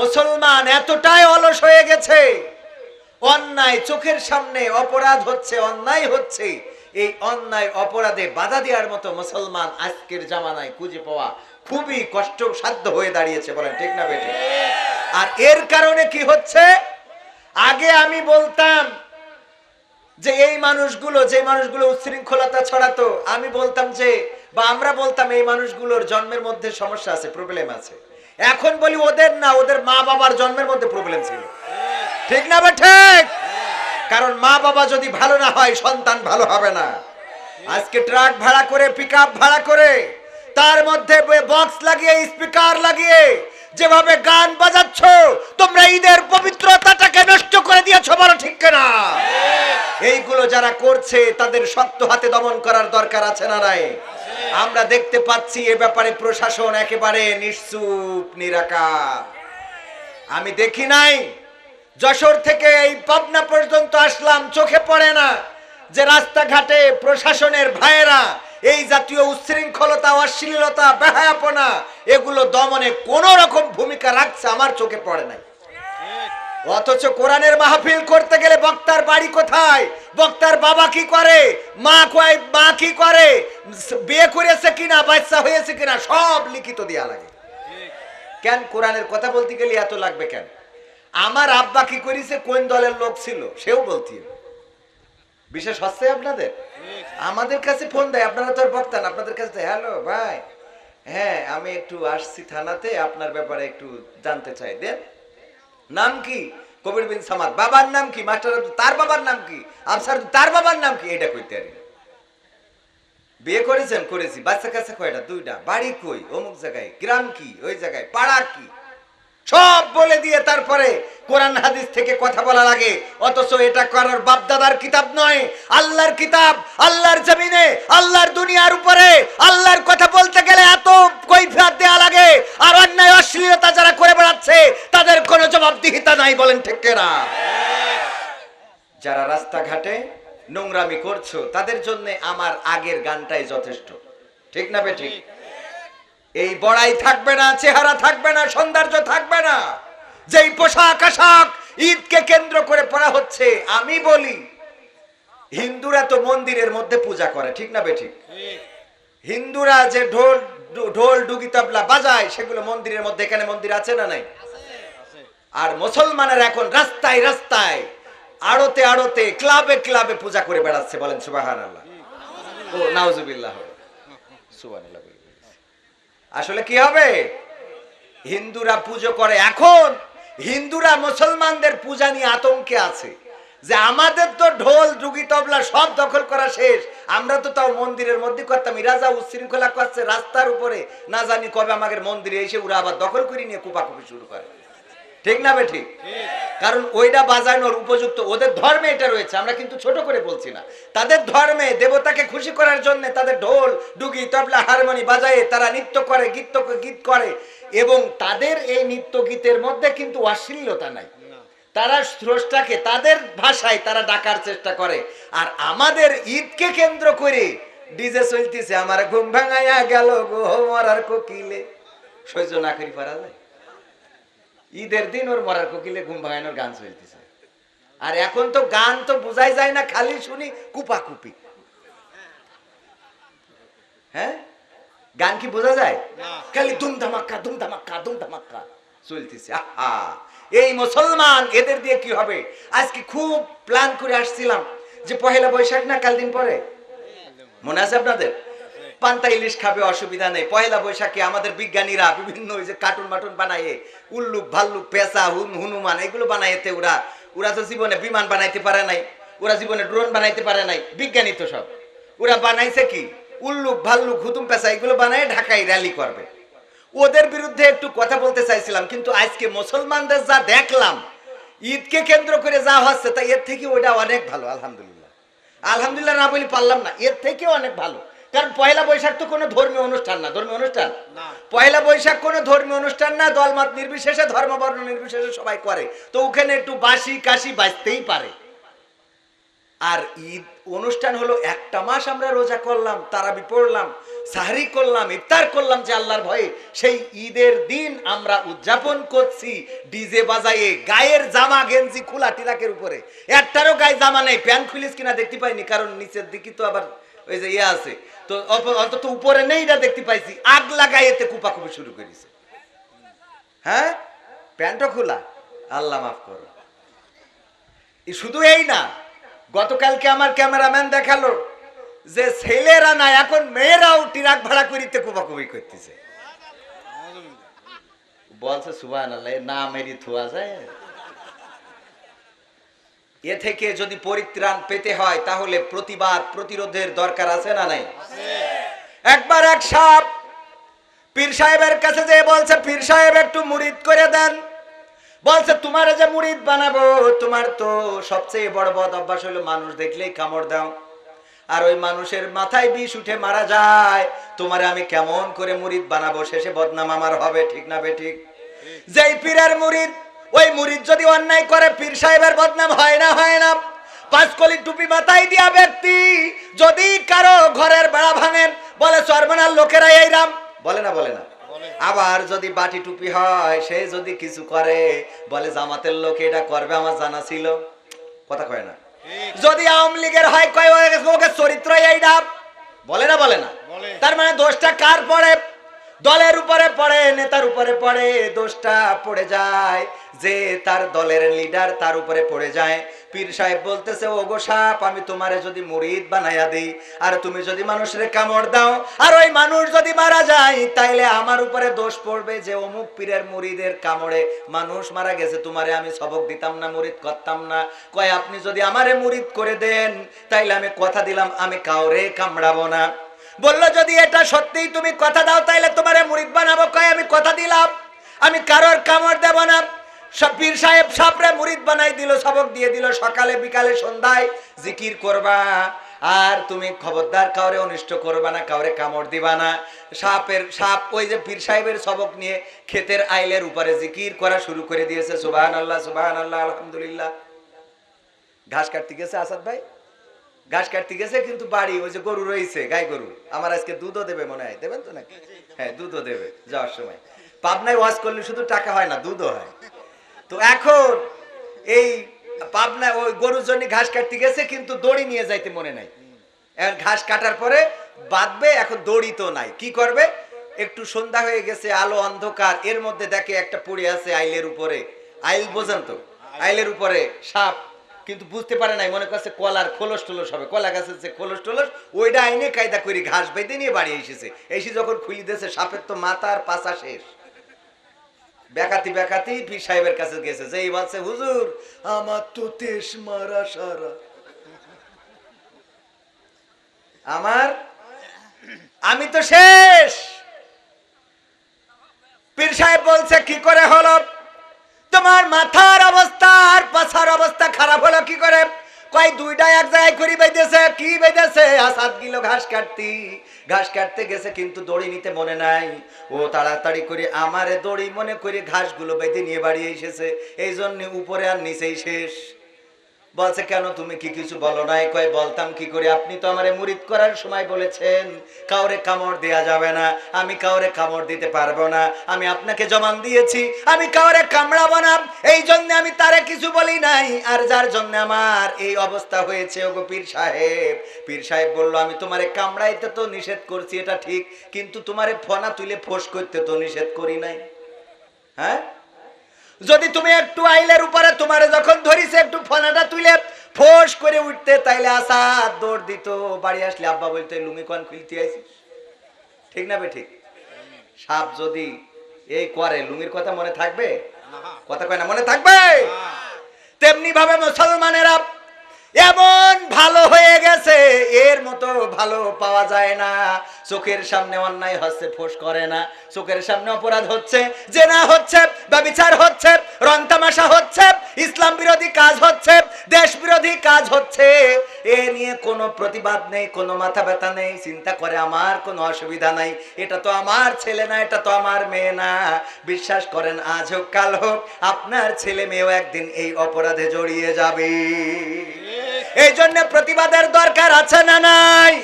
মুসলমান এতটাই অলস হয়ে গেছে। অন্যায় চোখের সামনে অপরাধ হচ্ছে, অন্যায় হচ্ছে। এই অন্যায় অপরাধে বাধা দেওয়ার মতো মুসলমান আজকের জামানায় খুঁজে পাওয়া খুবই কষ্ট সাধ্য হয়ে দাঁড়িয়েছে বলেন, ঠিক না বেটে আর এর কারণে কি হচ্ছে? আগে আমি বলতাম যে এই মানুষগুলো, যে মানুষগুলো উচ্ছৃঙ্খলতা ছড়াতো, আমি বলতাম যে, বা আমরা বলতাম এই মানুষগুলোর জন্মের মধ্যে সমস্যা আছে প্রবলেম আছে। এখন বলি ওদের না, ওদের মা বাবার জন্মের মধ্যে প্রবলেম ছিল। ঠিক না বা ঠিক? কারণ মা বাবা যদি ভালো না হয়, সন্তান ভালো হবে না। আজকে ট্রাক ভাড়া করে পিক ভাড়া করে, তার মধ্যে বক্স লাগিয়ে স্পিকার লাগিয়ে যেভাবে গান বাজাচ্ছ, তোমরা ঈদের পবিত্রতাটাকে নষ্ট করে দিয়েছ বলো ঠিক না এইগুলো যারা করছে, তাদের শক্ত হাতে দমন করার দরকার আছে না নাই? আমরা দেখতে পাচ্ছি এ ব্যাপারে প্রশাসন একেবারে নিশ্চুপ, নিরাকার। আমি দেখি নাই, যশোর থেকে এই পাবনা পর্যন্ত আসলাম, চোখে পড়ে না যে রাস্তাঘাটে প্রশাসনের ভাইয়েরা এই জাতীয় উচ্ছৃঙ্খলতা, অশ্লীলতা, বেহায়াপনা, এগুলো দমনে কোন রকম ভূমিকা রাখছে আমার চোখে পড়ে নাই। অথচ কোরআনের মাহফিল করতে গেলে বক্তার বাড়ি কোথায়? বক্তার বাবা কি করে? মা কয়, মা কি করে? বিয়ে করেছে কিনা, বাচ্চা হয়েছে কিনা, সব লিখিত দেয়া লাগে। কেন কোরআনের কথা বলতে গেলে এত লাগবে কেন? আমার আব্বা কি করেছে? কোন দলের লোক ছিল? সেও বলতে। বিশেষ হচ্ছে আপনাদের? আমাদের কাছে ফোন দেয়, আপনারা তো আর বক্তান আপনাদের কাছে হ্যালো ভাই। হ্যাঁ আমি একটু আসছি থানাতে, আপনার ব্যাপারে একটু জানতে চাই। দেন, নাম কি? কবির বিন সামাদ। বাবার নাম কি? মাস্টার তার বাবার নাম কি? আফসার তার বাবার নাম কি? এটা কইতে না। বিয়ে করেছেন? করেছি। বাচ্চা কাছে কয়টা? দুইটা। বাড়ি কই? অমুক জায়গায়। গ্রাম কি? ওই জায়গায়। পাড়া কি? সব বলে দিয়ে তারপরে কোরআন হাদিস থেকে কথা বলা লাগে অথচ এটা করার বাপদাদার কিতাব নয়। আল্লাহর কিতাব, আল্লাহর জমিনে, আল্লাহর দুনিয়ার উপরে, আল্লাহর কথা বলতে গেলে এত কৈফিয়ত দেয়া লাগে, আর অন্যায়, অশ্লীলতা যারা করে বেড়াচ্ছে, তাদের কোনো জবাবদিহিতা নাই বলেন ঠিক না যারা রাস্তাঘাটে নোংরামি করছ, তাদের জন্য আমার আগের গানটাই যথেষ্ট। ঠিক না বেঠিক? এই বড়াই থাকবে না, চেহারা থাকবে না, সৌন্দর্য থাকবে না। যেই পোশাক আশাক ঈদকে কেন্দ্র করে পড়া হচ্ছে, আমি বলি, হিন্দুরা তো মন্দিরের মধ্যে পূজা করে, ঠিক না বেঠিক? হিন্দুরা যে ঢোল ঢোল, ডুগি, তবলা বাজায়, সেগুলো মন্দিরের মধ্যে, এখানে মন্দির আছে না নাই? আর মুসলমানের এখন রাস্তায় রাস্তায়, আড়তে আড়তে, ক্লাবে ক্লাবে পূজা করে বেড়াচ্ছে, বলেন সুবাহান আল্লাহ ও, নাউজুবিল্লাহ। দিয়েছি। আসলে কি হবে? হিন্দুরা পুজো করে এখন, হিন্দুরা মুসলমানদের পূজা নিয়ে আতঙ্কে আছে। যে আমাদের তো ঢোল ডুগি তবলা সব দখল করা শেষ। আমরা তো তাও মন্দিরের মধ্যে করতাম। ইরাজা উশৃঙ্খলা করছে রাস্তার উপরে, না জানি কবে আমাদের মন্দিরে এসে ওরা আবার দখল করে নিয়ে কুপাকুপি শুরু করে। ঠিক না বে ঠিক কারণ ওইটা বাজানোর উপযুক্ত ওদের ধর্মে এটা রয়েছে, আমরা কিন্তু ছোট করে বলছি না। তাদের ধর্মে দেবতাকে খুশি করার জন্য তাদের ঢোল, ডুগি, তবলা, হারমোনি বাজায় তারা নৃত্য করে, গীত গীত করে। এবং তাদের এই নৃত্য গীতের মধ্যে কিন্তু অশ্লীলতা নাই। তারা স্রষ্টাকে তাদের ভাষায় তারা ডাকার চেষ্টা করে। আর আমাদের ঈদকে কেন্দ্র করে ডিজে চলতেছে, আমার ঘুম ভাঙাইয়া গেল গো, মরার কোকিলে। সহ্য না করি, পারা যায়। ঈদের দিন ওর মরার কোকিলে ঘুম ভাঙানোর গান চলতেছে। আর এখন তো গান তো বোঝাই যায় না খালি শুনি কুপা কুপি হ্যাঁ? গান কি বোঝা যায়? খালি দুম ধামাক্কা দুম ধামাক্কা দুম ধামাক্কা চলতেছে। আহা! এই মুসলমান এদের দিয়ে কি হবে? আজকে খুব প্ল্যান করে আসছিলাম যে পহেলা বৈশাখ না কাল দিন পরে? মনে আছে আপনাদের? পান্তা ইলিশ খাবে, অসুবিধা নেই। পয়লা বৈশাখে আমাদের বিজ্ঞানীরা বিভিন্ন ওই যে কার্টুন মাটুন বানায় উল্লুক ভাল্লুক পেঁচা, হুন, হনুমান, এগুলো বানাইতে ওরা। ওরা তো জীবনে বিমান বানাইতে পারে নাই, ওরা জীবনে ড্রোন বানাইতে পারে নাই, বিজ্ঞানী তো সব। ওরা বানাইছে কি? উল্লুক ভাল্লুক হুতুম, পেঁচা, এগুলো বানায় ঢাকায় র্যালি করবে। ওদের বিরুদ্ধে একটু কথা বলতে চাইছিলাম, কিন্তু আজকে মুসলমানদের যা দেখলাম, ঈদকে কেন্দ্র করে যা হচ্ছে, তা এর থেকে ওটা অনেক ভালো, আলহামদুলিল্লাহ। আলহামদুলিল্লাহ না বলি পারলাম না, এর থেকেও অনেক ভালো। কারণ পয়লা বৈশাখ তো কোনো ধর্মীয় অনুষ্ঠান না ধর্মীয় অনুষ্ঠান? পয়লা বৈশাখ কোনো ধর্মীয় অনুষ্ঠান না দলমত নির্বিশেষে ধর্মবর্ণ নির্বিশেষে সবাই করে। তো ওখানে একটু বাসি কাশি বাজতেই পারে। আর ঈদ অনুষ্ঠান হলো একটা মাস আমরা রোজা করলাম তারাবি পড়লাম সাহরি করলাম ইফতার করলাম যে আল্লাহর ভয়ে। সেই ঈদের দিন আমরা উদযাপন করছি ডিজে বাজাইয়ে গায়ের জামা গেঞ্জি খোলা টিরাকের উপরে। একটারও গায়ে জামা নেই প্যান্ট খুলিস কিনা দেখতে পাইনি কারণ নিচের দিকে তো আবার ওই যে ইয়ে আছে। তো অন্তত উপরে নেই এটা দেখতে পাইছি। আগ লাগাই এতে কুপাকুপি শুরু করেছে। হ্যাঁ? প্যান্টও খোলা। আল্লাহ মাফ করো। শুধু এই না, গতকালকে আমার ক্যামেরাম্যান দেখাল যে ছেলেরা না, এখন মেয়েরাও টিরাক ভাড়া করিতে কুবাকুবি করতেছে। বলছে সুবান না মেরি থুয়া যায়। এ থেকে যদি পরিত্রাণ পেতে হয় তাহলে প্রতিবাদ প্রতিরোধের দরকার আছে না নাই? একবার এক সাপ পীর সাহেবের কাছে যে বলছে পীর সাহেব একটু মুরিদ করে দেন। বলছে তোমার যে মুরিদ বানাবো তোমার তো সবচেয়ে বড় বদ অভ্যাস হলো মানুষ দেখলেই কামড় দাও। আর ওই মানুষের মাথায় বিষ উঠে মারা যায়। তোমারে আমি কেমন করে মুরিদ বানাবো শেষে বদনাম আমার হবে ঠিক না বে ঠিক? যেই পীরের মুরিদ ওই মুরিদ যদি অন্যায় করে পীর সাহেবের বদনাম হয় না হয় না। পাঁচকলি টুপি মাথায় দিয়া ব্যক্তি যদি কারও ঘরের বেড়া ভাঙেন বলে সর্বনার লোকেরা এই রাম। বলে না বলে না। আবার যদি বাটি টুপি হয় সে যদি কিছু করে বলে জামাতের লোক এটা করবে আমার জানা ছিল। কথা কয় না। যদি আওয়ামী লীগের হয় কয় ওকে- ওকে এই এইটা বলে না বলে না। তার মানে দোষটা কার পড়ে? দলের উপরে পড়ে, নেতার উপরে পড়ে, দোষটা পড়ে যায়। যে তার দলের লিডার তার উপরে পড়ে যায়। পীর সাহেব বলতেছে ও গো সাপ, আমি তোমারে যদি মুরিদ বানাইয়া দিই, আর তুমি যদি মানুষের কামড় দাও, আর ওই মানুষ যদি মারা যায়, তাইলে আমার উপরে দোষ পড়বে যে অমুক পীরের মুরিদের কামড়ে মানুষ মারা গেছে। তোমারে আমি সবক দিতাম না, মুরিদ করতাম না। কয়, আপনি যদি আমারে মুরিদ করে দেন, তাইলে আমি কথা দিলাম, আমি কাউরে কামড়াবো না। বলল, যদি এটা সত্যিই তুমি কথা দাও, তাইলে তোমারে মুরিদ বানাবো। কয়, আমি কথা দিলাম। আমি কারোর কামড় দেব না। পীর সাহেব সাপরে মুরিদ বানাই দিল, সবক দিয়ে দিল, সকালে, বিকালে, সন্ধ্যায় জিকির করবা। আর তুমি খবরদার, কাউরে অনিষ্ট করবা না, কাউরে কামড় দিবা না। সাপের, সাপ, ওই যে পীর সাহেবের সবক নিয়ে ক্ষেতের আইলের উপরে জিকির করা শুরু করে দিয়েছে। সুবাহান আল্লাহ সুবাহান আল্লাহ আলহামদুলিল্লাহ। ঘাস কাটতে গেছে আসাদ ভাই? ঘাস কাটতে গেছে কিন্তু বাড়ি ওই যে গরু রয়েছে গাই গরু আমার আজকে দুধও দেবে মনে হয় দেবেন তো নাকি? হ্যাঁ দুধও দেবে যাওয়ার সময়। পাবনায় ওয়াজ করলে শুধু টাকা হয় না দুধও হয়। তো এখন এই পাবনা ওই গরুর জন্য ঘাস কাটতে গেছে কিন্তু দড়ি নিয়ে যাইতে মনে নাই। এখন ঘাস কাটার পরে বাঁধবে এখন দড়ি তো নাই। কি করবে? একটু সন্ধ্যা হয়ে গেছে আলো অন্ধকার এর মধ্যে দেখে একটা পড়ে আছে আইলের উপরে। আইল বোঝেন তো? আইলের উপরে সাপ কিন্তু বুঝতে পারে নাই, মনে করছে কলার খোলস টোলস হবে। কলা গাছের যে খোলস টোলস ওইটা আইনে কায়দা করে ঘাস বেঁধে নিয়ে বাড়ি এসেছে। এসে যখন খুলি দিয়েছে, সাপের তো মাথা আর পাশা শেষ। বেকাতি বেকাতি, পীর সাহেবের কাছে গেছে। যেই বলছে, হুজুর, আমার তো তেস মারা সারা। আমার? আমি তো শেষ। পীর সাহেব বলছে, কি করে হলো? তোমার মাথার অবস্থা আর পাছার অবস্থা খারাপ হলো কি করে? কয় দুইটা এক জায়গায় করি বেঁধেছে, কি বেঁধেছে? আসাদ গিল ঘাস কাটতি। ঘাস কাটতে গেছে কিন্তু দড়ি নিতে মনে নাই। ও তাড়াতাড়ি করে আমারে দড়ি মনে করে ঘাসগুলো বেঁধে নিয়ে বাড়ি এসেছে। এই জন্য উপরে আর নিচেই শেষ। বলছে, কেন তুমি কি কিছু বলো নাই? কয়, বলতাম কি করে? আপনি তো আমারে মুরিদ করার সময় বলেছেন, কাউরে কামড় দেয়া যাবে না, আমি কাউরে কামড় দিতে পারব না, আমি আপনাকে জমান দিয়েছি, আমি কাউরে কামড়াবো না, এই জন্য আমি তারে কিছু বলি নাই, আর যার জন্য আমার এই অবস্থা হয়েছে, ওগো পীর সাহেব। পীর সাহেব বলল, আমি তোমারে কামড়াইতে তো নিষেধ করছি, এটা ঠিক, কিন্তু তোমারে ফনা তুলে ফোস করতে তো নিষেধ করি নাই। হ্যাঁ? যদি তুমি একটু আইলের উপরে তোমার যখন ধরিছে, একটু ফনাটা তুলে ফোস করে উঠতে, তাইলে আসা দৌড় দিত। বাড়ি আসলে আব্বা বলতে লুঙ্গি কন খুলতে আইছিস? ঠিক না বে ঠিক? সাপ যদি এই করে লুঙ্গির কথা মনে থাকবে? কথা কয় না, মনে থাকবে? তেমনি ভাবে মুসলমানেরা এমন ভালো হয়ে গেছে, এর মতো ভালো পাওয়া যায় না। চোখের সামনে অন্যায় হচ্ছে, ফোস করে না। চোখের সামনে অপরাধ হচ্ছে জেনা হচ্ছে ব্যবিচার হচ্ছে রং তামাশা হচ্ছে ইসলাম বিরোধী কাজ হচ্ছে দেশ বিরোধী কাজ হচ্ছে। এ নিয়ে কোনো প্রতিবাদ নেই কোনো মাথা ব্যথা নেই চিন্তা করে আমার কোনো অসুবিধা নাই। এটা তো আমার ছেলে না এটা তো আমার মেয়ে না। বিশ্বাস করেন আজ হোক কাল হোক আপনার ছেলে মেয়েও একদিন এই অপরাধে জড়িয়ে যাবে। এই জন্য প্রতিবাদের দরকার আছে না নাই?